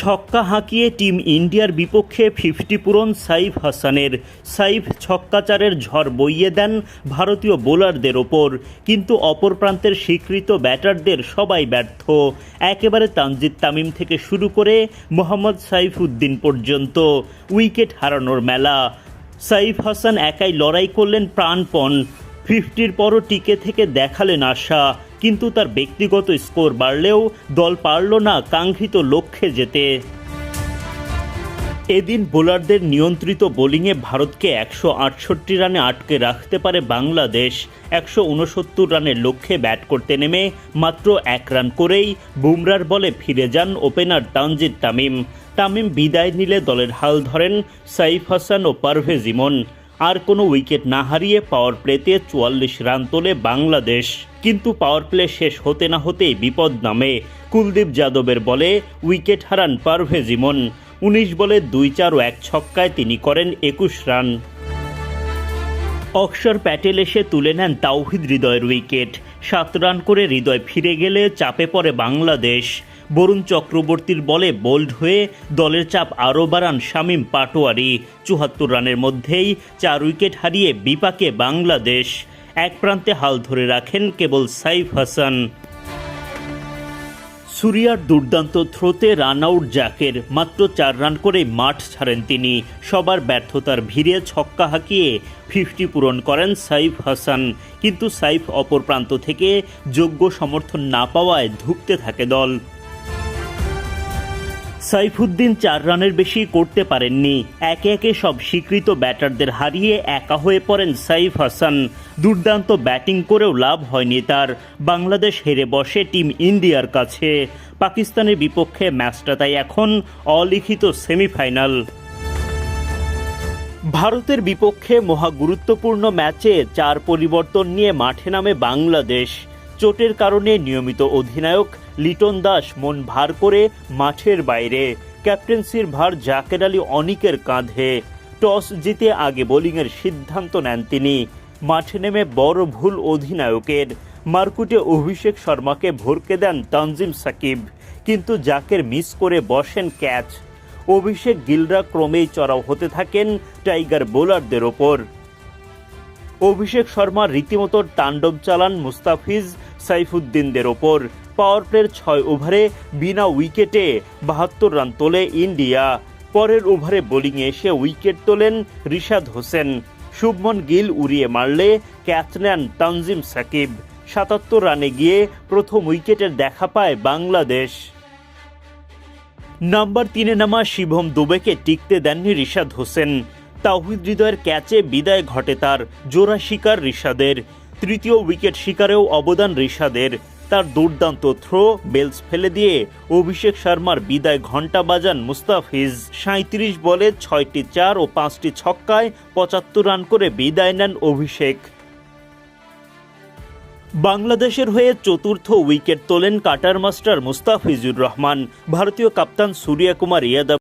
ছক্কা হাঁকিয়ে টিম ইন্ডিয়ার বিপক্ষে ফিফটি পূরণ সাইফ হাসানের। সাইফ ছক্কাচারের ঝড় বইয়ে দেন ভারতীয় বোলারদের ওপর। কিন্তু অপর প্রান্তের স্বীকৃত ব্যাটারদের সবাই ব্যর্থ। একেবারে তানজিদ তামিম থেকে শুরু করে মোহাম্মদ সাইফুদ্দিন পর্যন্ত উইকেট হারানোর মেলা। সাইফ হাসান একাই লড়াই করলেন প্রাণপণ। ফিফটির পরও টিকে থেকে দেখালেন আশা, কিন্তু তার ব্যক্তিগত স্কোর বাড়লেও দল পারল না কাঙ্ক্ষিত লক্ষ্যে যেতে। এদিন বোলারদের নিয়ন্ত্রিত বোলিংয়ে ভারতকে একশো আটষট্টি রানে আটকে রাখতে পারে বাংলাদেশ। একশো উনসত্তর রানের লক্ষ্যে ব্যাট করতে নেমে মাত্র এক রান করেই বুমরার বলে ফিরে যান ওপেনার তানজিদ তামিম। তামিম বিদায় নিলে দলের হাল ধরেন সাইফ হাসান ও পারভেজ ইমন। আর কোনো উইকেট না হারিয়ে পাওয়ার প্লেতে চুয়াল্লিশ রান তোলে বাংলাদেশ। কিন্তু পাওয়ার প্লে শেষ হতে না হতেই বিপদ নামে। কুলদীপ যাদবের বলে উইকেট হারান পারভেজ ইমন। উনিশ বলে দুই চার ও এক ছক্কায় তিনি করেন একুশ রান। অক্ষর প্যাটেল এসে তুলে নেন তাওহিদ হৃদয়ের উইকেট। সাত রান করে হৃদয় ফিরে গেলে চাপে পড়ে বাংলাদেশ। বরুণ চক্রবর্তীর বলে বোল্ড হয়ে দলের চাপ আরও বাড়ান শামীম পাটোয়ারি। চুয়াত্তর রানের মধ্যেই চার উইকেট হারিয়ে বিপাকে বাংলাদেশ। এক প্রান্তে হাল ধরে রাখেন কেবল সাইফ হাসান। সুরিয়ার দুর্দান্ত থ্রোতে রান আউট জাকের মাত্র চার রান করে মাঠ ছাড়েন তিনি। সবার ব্যর্থতার ভিড়ে ছক্কা হাঁকিয়ে ফিফটি পূরণ করেন সাইফ হাসান। কিন্তু সাইফ অপর প্রান্ত থেকে যোগ্য সমর্থন না পাওয়ায় ধুঁকতে থাকে দল। সাইফুদ্দিন চার রানের বেশি করতে পারেননি। একে একে সব স্বীকৃত ব্যাটারদের হারিয়ে একা হয়ে পড়েন সাইফ হাসান। দুর্দান্ত ব্যাটিং করেও লাভ হয়নি তার। বাংলাদেশ হেরে বসে টিম ইন্ডিয়ার কাছে। পাকিস্তানের বিপক্ষে ম্যাচটা তাই এখন অলিখিত সেমিফাইনাল। ভারতের বিপক্ষে মহা গুরুত্বপূর্ণ ম্যাচে চার পরিবর্তন নিয়ে মাঠে নামে বাংলাদেশ। চোটের কারণে নিয়মিত অধিনায়ক লিটন দাস মন ভার করে মাঠের বাইরে। ক্যাপ্টেন্সির ভার জাকের আলী অনিকের কাঁধে। টস জিতে আগে বোলিংয়ের সিদ্ধান্ত নেন তিনি। মাঠে নেমে বড় ভুল অধিনায়কের। মারকুটে অভিষেক শর্মাকে ভরকে দেন তানজিম সাকিব। কিন্তু জাকের মিস করে বসেন ক্যাচ। অভিষেক গিলরা ক্রমেই চড়াও হতে থাকেন টাইগার বোলারদের ওপর। অভিষেক শর্মা রীতিমতো তাণ্ডব চালান মুস্তাফিজ সাইফুদ্দিনদের ওপর পাওয়ার প্লের ছয় ওভারে বিনা উইকেটে বাহাত্তর রান তোলে ইন্ডিয়া। পরের ওভারে বোলিংয়ে এসে উইকেট তোলেন রিশাদ হোসেন। শুভমন গিল উড়িয়ে মারলে ক্যাচ নেন তানজিম সাকিব। সাতাত্তর রানে গিয়ে প্রথম উইকেটের দেখা পায় বাংলাদেশ। নাম্বার তিনে নামা শিবম দুবেকে টিকতে দেননি রিশাদ হোসেন। তাওহিদ হৃদয়ের ক্যাচে বিদায় ঘটে তার, জোড়া শিকার রিশাদের। তৃতীয় উইকেট শিকারেও অবদান রিশাদের। তার দুর্দান্ত থ্রো, বেলস ফেলে দিয়ে অভিষেক শর্মার বিদায় ঘণ্টা বাজান মুস্তাফিজ। সাঁত্রিশ বলে ছয়টি চার ও পাঁচটি ছক্কায় পঁচাত্তর রান করে বিদায় নেন অভিষেক। বাংলাদেশের হয়ে চতুর্থ উইকেট তোলেন কাটার মাস্টার মুস্তাফিজুর রহমান। ভারতীয় কাপ্তান সূর্যকুমার ইয়াদব